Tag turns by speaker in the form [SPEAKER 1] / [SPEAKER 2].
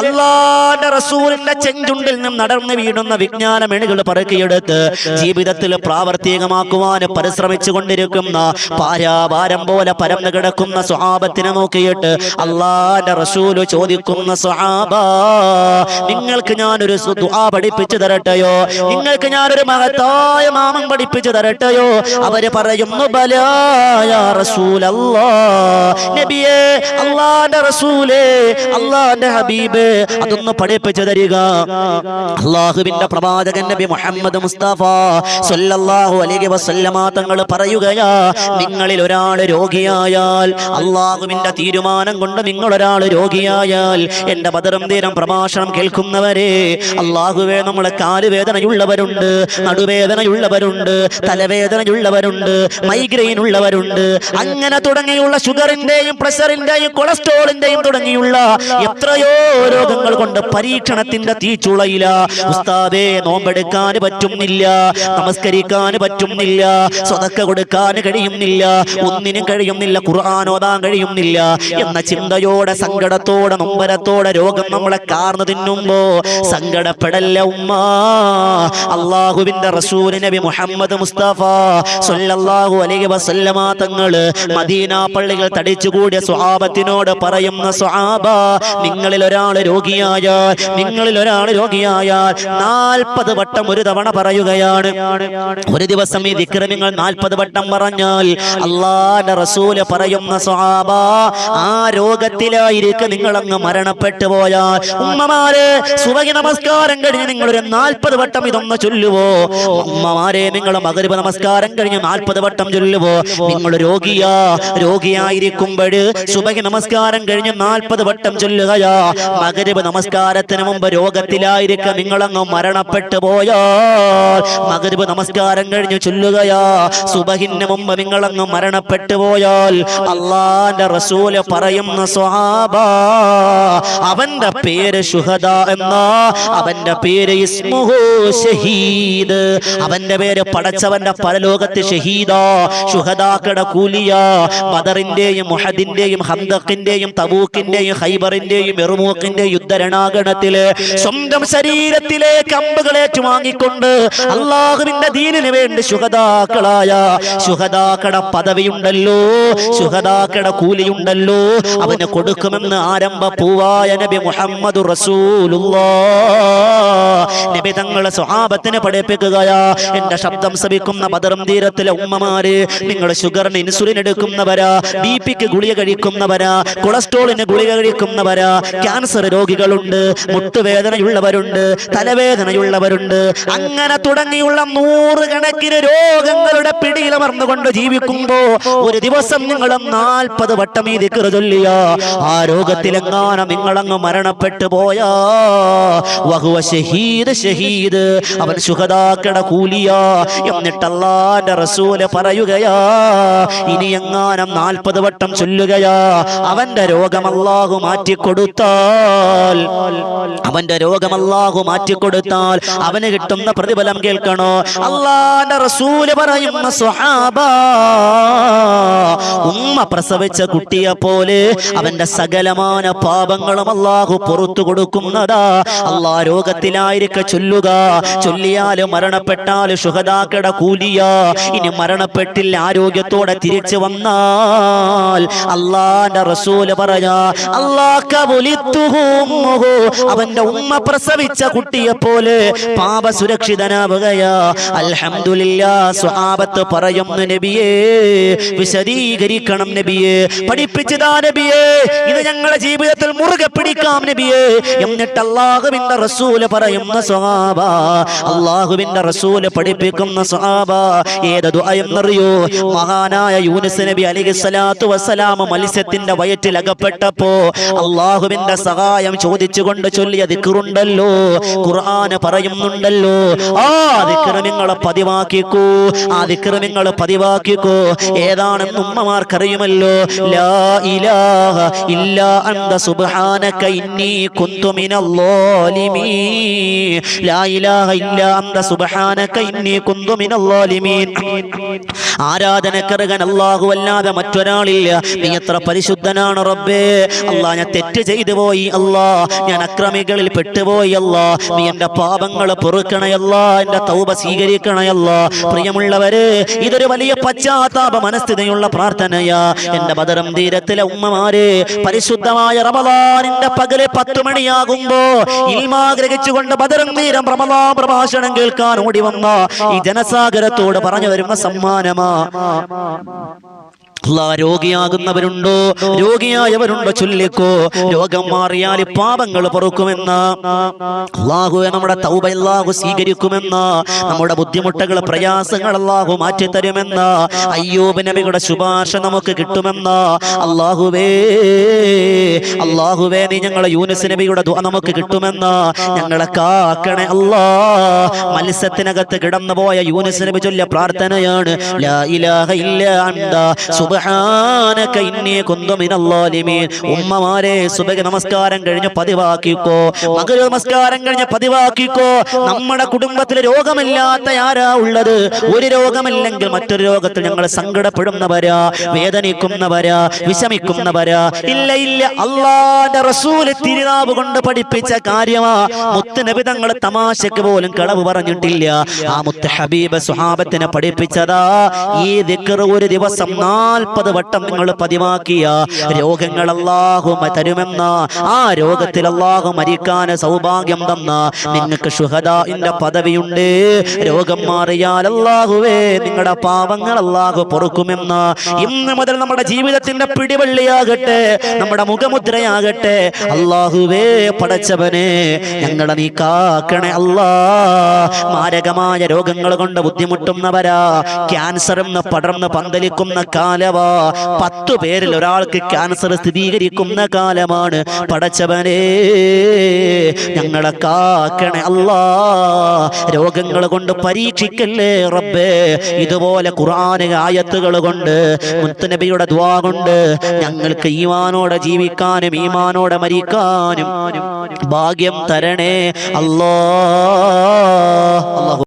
[SPEAKER 1] അള്ളാന്റെ റസൂലിന്റെ ചെഞ്ചുണ്ടിൽ നിന്നും നടന്നു വീഴുന്ന വിജ്ഞാന മെണികൾ പറക്കിയെടുത്ത് ജീവിതത്തിൽ പ്രാവർത്തികമാക്കുവാൻ പരിശ്രമിച്ചു കൊണ്ടിരിക്കുന്ന പാരാഭാരം പോലെ പരന്നു കിടക്കുന്ന സ്വഹാബത്തിനെ നോക്കിയിട്ട് അള്ളാന്റെ റസൂൽ ചോദിക്കുന്ന സ്വഹാബ നിങ്ങൾക്ക് ഞാനൊരു ദുആ പഠിപ്പിച്ചു തരട്ടെയോ? നിങ്ങൾക്ക് ഞാനൊരു മഹത്തായ മാമം പഠിപ്പിച്ചു തരട്ടെയോ? അവർ പറയുന്നു ബലായ റസൂലല്ലാ. നബിയേ അള്ളാന്റെ റസൂലേ അള്ളാന്റെ ഹബീബ് അതൊന്ന് പഠിപ്പിച്ചു തരിക അള്ളാഹുവിന്റെ പ്രവാചകൻ നബി മുഹമ്മദ് മുസ്തഫ സല്ലല്ലാഹു അലൈഹി വസല്ലമ തങ്ങൾ പറയുകയാ നിങ്ങളിൽ ഒരാൾ രോഗിയായാൽ അള്ളാഹുവിന്റെ തീരുമാനം കൊണ്ട് നിങ്ങൾ ഒരാൾ രോഗിയായാൽ എന്റെ ബദറും തീരം പ്രഭാഷണം കേൾക്കുന്നവരെ അള്ളാഹുവേ നമ്മളെ കാലുവേദനയുള്ളവരുണ്ട് നടുവേദനയുള്ളവരുണ്ട് തലവേദനയുള്ളവരുണ്ട് മൈഗ്രെയിൻ ഉള്ളവരുണ്ട് അങ്ങനെ തുടങ്ങിയുള്ള ഷുഗറിന്റെയും പ്രഷറിന്റെയും കൊളസ്ട്രോളിന്റെയും തുടങ്ങിയുള്ള എത്രയോ രോഗങ്ങൾ കൊണ്ട് പരീക്ഷണത്തിന്റെ തീച്ചുളയില. ഉസ്താദേ നോമ്പെടുക്കാൻ പറ്റുന്നില്ല നമസ്കരിക്കാൻ പറ്റുന്നില്ല സ്വതക്ക കൊടുക്കാൻ കഴിയുന്നില്ല ഒന്നിനും കഴിയുന്നില്ല ഖുർആൻ ഓതാൻ കഴിയുന്നില്ല എന്ന ചിന്തയോടെ സങ്കടത്തോടെ നൊമ്പരത്തോടെ രോഗം നമ്മളെ കാർന്നു തിന്നുമ്പോ സങ്കടപ്പെടല്ല ഉമ്മ. അള്ളാഹുവിന്റെ റസൂൽ നബി മുഹമ്മദ് മുസ്തഫ സല്ലല്ലാഹു അലൈഹി വസല്ലമ തങ്ങൾ മദീന പള്ളികൾ തടിച്ചുകൂടിയ സ്വഹാബത്തിനോട് പറയുന്ന സ്വഹാബ നിങ്ങളിൽ രോഗിയായാൽ നിങ്ങളിൽ ഒരാൾ രോഗിയായാൽ നാൽപ്പത് വട്ടം ഒരു തവണ പറയുകയാണ്. ഒരു ദിവസം ഈ വിക്രമിങ്ങൾ നാൽപ്പത് വട്ടം പറഞ്ഞാൽ അള്ളാന്റെ റസൂൽ പറയുന്ന സ്വഹാബ ആ രോഗത്തിലായിരിക്കും നിങ്ങൾ അങ്ങ് മരണപ്പെട്ടു പോയാൽ. ഉമ്മമാരെ സുബഹി നമസ്കാരം കഴിഞ്ഞ് നിങ്ങളൊരു നാൽപ്പത് വട്ടം ഇതൊന്ന് ചൊല്ലുവോ? ഉമ്മമാരെ നിങ്ങൾ മകരുവ നമസ്കാരം കഴിഞ്ഞ് നാൽപ്പത് വട്ടം ചൊല്ലുവോ? നിങ്ങൾ രോഗിയാ രോഗിയായിരിക്കുമ്പോൾ സുബഹി നമസ്കാരം കഴിഞ്ഞ് നാൽപ്പത് വട്ടം ചൊല്ലുകയാ. മകരുവ് നമസ്കാരത്തിന് മുമ്പ് രോഗത്തിലായിരിക്കാം നിങ്ങളങ്ങ് മരണപ്പെട്ടു പോയാൽ മകരവ് നമസ്കാരം കഴിഞ്ഞ് ചൊല്ലുകയാ സുബഹിന് മുമ്പ് നിങ്ങളങ്ങ് മരണപ്പെട്ടു പോയാൽ അള്ളാന്റെ റസൂൽ പറയുന്ന സ്വഹാബ അവന്റെ പേര് ശുഹദ എന്ന അവന്റെ പേര് ഇസ്മുഹു ഷഹീദ് അവന്റെ പേര് പടച്ചവന്റെ പരലോകത്ത് ഷഹീദ ശുഹദാക്കട കൂലിയ ബദറിന്റെയും മുഹദിന്റെയും ഹന്തക്കിന്റെയും തബൂക്കിന്റെയും ഹൈബറിന്റെയും എറുമൂക്കിന്റെയും യുദ്ധരണാഗണത്തിൽ സ്വന്തം ശരീരത്തിലെ കമ്പുകളേറ്റു വാങ്ങിക്കൊണ്ട് അള്ളാഹുവിന്റെ ദീനിന് വേണ്ടി ശുഹദാക്കളായ സുഹതാക്കട പദവിയുണ്ടല്ലോ സുഹതാക്കട കൂലിയുണ്ടല്ലോ അവന് കൊടുക്കുമെന്ന് ആരംഭ പൂവായ നബി മുഹമ്മദ് നബി തങ്ങളെ സ്വഹാബത്തിനെ പഠിപ്പിക്കുകയാ. എന്റെ ശബ്ദം ശ്രമിക്കുന്ന ബദറും തീരത്തിലെ ഉമ്മമാര് നിങ്ങൾ ഷുഗറിന് ഇൻസുലിൻ എടുക്കുന്നവരാ ബി പിക്ക് ഗുളിക കഴിക്കുന്നവരാ കൊളസ്ട്രോളിന് ഗുളിക കഴിക്കുന്നവരാ ക്യാൻസർ രോഗികളുണ്ട് മുട്ടുവേദനയുള്ളവരുണ്ട് തലവേദനയുള്ളവരുണ്ട്. അങ്ങനെ തുടങ്ങിയുള്ള നൂറുകണക്കിന് രോഗങ്ങളുടെ പിടിയിലമർന്നുകൊണ്ട് ജീവിക്കുമ്പോ ഒരു ദിവസം നിങ്ങൾ നാൽപ്പത് വട്ടം ഈ ദിക്കറ് ചൊല്ലിയ ആ രോഗത്തിലെങ്ങാനും നിങ്ങളങ്ങ് മരണപ്പെട്ടു പോയാ. വഹുവ ഷഹീദ് ഷഹീദ് അവൻ ശുഹദാക്കട കൂലിയ എന്നിട്ട് അള്ളാന്റെ റസൂൽ പറയുകയാ ഇനി എങ്ങാനും നാൽപ്പത് വട്ടം ചൊല്ലുകയാ. അവന്റെ രോഗം അല്ലാഹു അവന്റെ രോഗം അല്ലാഹു മാറ്റിക്കൊടുത്താൽ അവന് കിട്ടുന്ന പ്രതിഫലം കേൾക്കണോ? അള്ളാന്റെ റസൂൽ പറയുന്ന സ്വഹാബ ഉമ്മ പ്രസവിച്ച കുട്ടിയെ പോലെ അവന്റെ സകലമാന പാപങ്ങളും അള്ളാഹു പുറത്തു കൊടുക്കുന്നതാ. അള്ളാ രോഗത്തിലായിരിക്ക ചൊല്ലുക. ചൊല്ലിയാൽ മരണപ്പെട്ടാൽ ശുഹദാക്കട കൂലിയ. ഇനി മരണപ്പെട്ടില്ല ആരോഗ്യത്തോടെ തിരിച്ചു വന്നാൽ അള്ളാന്റെ റസൂൽ പറയാ അള്ളാഹ് അവന്റെ ഉമ്മ പ്രസവിച്ച കുട്ടിയെ പോലെ പാപ സുരക്ഷിതനാവുകയാ അൽഹംദുലില്ലാ സ്വഹാബത്ത് പറയുന്നു നബിയേ വിശദീകരിക്കണം നബിയേ. പഠിപ്പിച്ചതാ നബിയേ. ഇത് ഞങ്ങളുടെ ജീവിതത്തിൽ മുറുകെ പിടിക്കാം നബിയേ. എന്നിട്ട് അള്ളാഹുവിന്റെ റസൂൽ പറയുന്ന സ്വഹാബ. അള്ളാഹുവിന്റെ റസൂൽ പഠിപ്പിക്കുന്ന സ്വഹാബ. ഏതതു ദുആയെന്നറിയോ മഹാനായ യൂനിസ് നബി അലിഹി സ്വലാത്തു വസ്സലാം മത്സ്യത്തിന്റെ വയറ്റിൽ അകപ്പെട്ടപ്പോ അള്ളാഹുവിന്റെ സഹായം ചോദിച്ചുകൊണ്ട് ചൊല്ലിയ ദിക്കുറുണ്ടല്ലോ ഖുർആന് പറയുന്നുണ്ടല്ലോ. ആ ദിക്റ് നിങ്ങൾ പതിവാക്കിക്കൂ. ആ ദിക്റ് നിങ്ങൾ പതിവാക്കിക്കോ. ഏതാണെന്ന് ഉമ്മമാർക്കറിയുമല്ലോ. ലാ ഇലാഹ ഇല്ലാ ആരാധനക്കറുകൻ അല്ലാഹു അല്ലാതെ മറ്റൊരാളില്ല. നീ എത്ര പരിശുദ്ധനാണ് റബ്ബേ. അല്ലാ ഞാൻ തെറ്റ് ചെയ്തു പോയി. അല്ലാ ഞാൻ അക്രമികളിൽ പെട്ടുപോയി അല്ലാ നീ എന്റെ പാപങ്ങൾ പൊറുക്കണയല്ല എന്റെ തൗബ സ്വീകരിക്കണയല്ല. പ്രിയമുള്ളവര് ഇതൊരു വലിയ പശ്ചാത്താപ മനസ്ഥിതിയുള്ള പ്രാർത്ഥനയാ. എന്റെ ബദറം തീരത്തിലെ ഉമ്മമാര് പരിശുദ്ധമായ റമദാനിന്റെ പകൽ പത്ത് മണിയാകുമ്പോ ഇൽമാഗ്രഹിച്ചുകൊണ്ട് ബദറം തീരം റമദാ പ്രഭാഷണം കേൾക്കാൻ ഓടി വന്ന ഈ ജനസാഗരത്തോട് പറഞ്ഞു വരുന്ന സമ്മാനമാ. രോഗിയാകുന്നവരുണ്ടോ? രോഗിയായവരുണ്ടോ ചൊല്ലിക്കോ? രോഗം മാറിയാൽ പാപങ്ങൾ പൊറുക്കുമെന്ന്. അള്ളാഹുവെ നമ്മുടെ തൗബ അല്ലാഹു സ്വീകരിക്കുമെന്ന്. നമ്മുടെ ബുദ്ധിമുട്ടുകൾ പ്രയാസങ്ങൾ അല്ലാഹു മാറ്റിത്തരുമെന്ന്. അയ്യൂബ് നബിയുടെ ശുപാർശ നമുക്ക് കിട്ടുമെന്ന്. അള്ളാഹുവേ അള്ളാഹുവേ നീ ഞങ്ങളെ യൂനിസ് നബിയുടെ ദുആ നമുക്ക് കിട്ടുമെന്ന്. ഞങ്ങളെ കാക്കണേ അല്ലാ. മത്സ്യത്തിനകത്ത് കിടന്നു പോയ യൂനിസ് നബി ചൊല്ലിയ പ്രാർത്ഥനയാണ് ലാ ഇലാഹ ഇല്ല അന്ത സുബ്ഹാനക ഇന്നി കുന്തു മിനൽ ഉമ്മമാരെ സുബഹ നമസ്കാരം കഴിഞ്ഞ് പതിവാക്കിക്കോ. മകര നമസ്കാരം കഴിഞ്ഞ് പതിവാക്കിക്കോ. നമ്മുടെ കുടുംബത്തിൽ രോഗമില്ലാത്ത ആരാ ഉള്ളത്? ഒരു രോഗമില്ലെങ്കിൽ മറ്റൊരു രോഗത്തിൽ ഞങ്ങൾ സങ്കടപ്പെടുന്നവരാ വേദനിക്കുന്നവരാ വിഷമിക്കുന്നവരാ. ഇല്ല ഇല്ല. അള്ളാന്റെ റസൂൽ തിരുനാവ് കൊണ്ട് പഠിപ്പിച്ച കാര്യമാ. മുത്ത് നബി തമാശക്ക് പോലും കളവ് പറഞ്ഞിട്ടില്ല. ആ മുത്ത് ഹബീബ് സുഹാബത്തിനെ പഠിപ്പിച്ചതാ. ഈ ദിക്കർ ഒരു ദിവസം നാൽപ്പത് വട്ടം നിങ്ങൾ പതിവാക്കിയ രോഗങ്ങൾ അള്ളാഹുമ തരുമെന്ന. ആ രോഗത്തിൽ അള്ളാഹു മരിക്കാൻ സൗഭാഗ്യം തന്ന നിങ്ങൾക്ക് ഷുഹദാന്റെ പദവിയുണ്ട്. രോഗം മാറിയാൽ അല്ലാഹുവേ നിങ്ങളുടെ പാപങ്ങൾ അല്ലാഹു പൊറുക്കുമെന്ന. ഇന്ന് മുതൽ നമ്മുടെ ജീവിതത്തിന്റെ പിടിവള്ളിയാകട്ടെ നമ്മുടെ മുഖമുദ്രയാകട്ടെ. അല്ലാഹുവേ പടച്ചവനെ ഞങ്ങളെ നീ കാക്കണേ അല്ലാ. മാരകമായ രോഗങ്ങൾ കൊണ്ട് ബുദ്ധിമുട്ടുന്നവരാ. ക്യാൻസർ എന്ന് പടർന്ന് പന്തലിക്കുന്ന കാലവാ പത്തു പേരിൽ ഒരാൾക്ക് ക്യാൻസർ സ്ഥിരീകരിക്കുന്ന കാലമാണ്. പടച്ചവനെ ഞങ്ങളെ കാക്കണേ. അല്ലാ രോഗങ്ങൾ കൊണ്ട് പരീക്ഷിക്കല്ലേ റബ്ബേ? ഇതുപോലെ ഖുർആന ആയത്തുകൾ കൊണ്ട് മുത്തനബിയുടെ ദ്വാ കൊണ്ട് ഞങ്ങൾക്ക് ഈമാനോടെ ജീവിക്കാനും ഈമാനോടെ മരിക്കാനും ഭാഗ്യം തരണേ. അല്ലാ